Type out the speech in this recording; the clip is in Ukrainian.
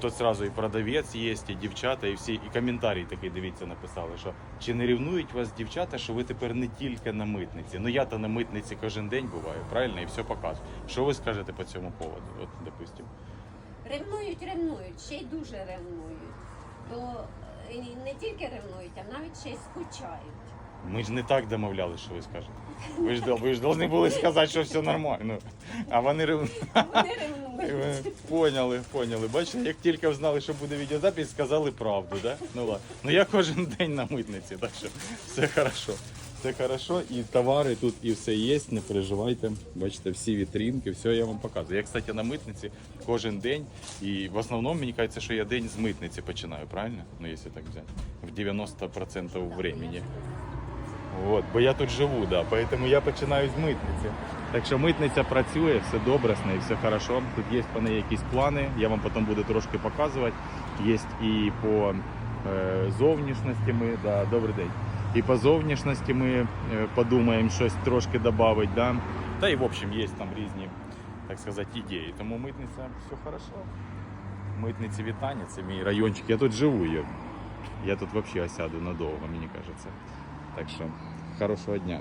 Тут сразу і продавець є, і дівчата, і всі, і коментарі такий, дивіться, написали, що чи не рівнують вас дівчата, що ви тепер не тільки на митниці. Ну я то на митниці кожен день буваю, правильно? І все показую. Що ви скажете по цьому поводу? От, допустим. Ревнують, ревнують, ще й дуже ревнують. То е, не тільки ревнують, а навіть ще й скучають. Ми ж не так домовлялися, що ви скажете. Ви ж, ви ж повинні були сказати, що все нормально. А вони ревнують. Поняли, поняли. Бачите, як тільки знали, що буде відеозапис, сказали правду, да? Ну ладно. Ну я кожен день на митниці, так що все хорошо. Все хорошо, і товари тут і все є, не переживайте. Бачите, всі вітринки, все я вам показую. Я, кстати, на митниці кожен день. І в основному мені кажеться, що я день з митниці починаю, правильно? Ну, якщо так взяти. В 90% времени. От, бо я тут живу, да, поэтому я починаю з митниці. Так що митниця працює, все добре з нею, все хорошо. Тут є по неї якісь плани, я вам потім буду трошки показувати. Є і по е, зовнішності ми, да, добрий день. І по зовнішності ми е, подумаємо щось трошки додати, да. Та і в общем є там різні, так сказати, ідеї. Тому митниця все хорошо. Митниці вітання, це мій райончик. Я тут живу. Я, я тут взагалі осяду надовго, мені кажеться. Так що хорошого дня.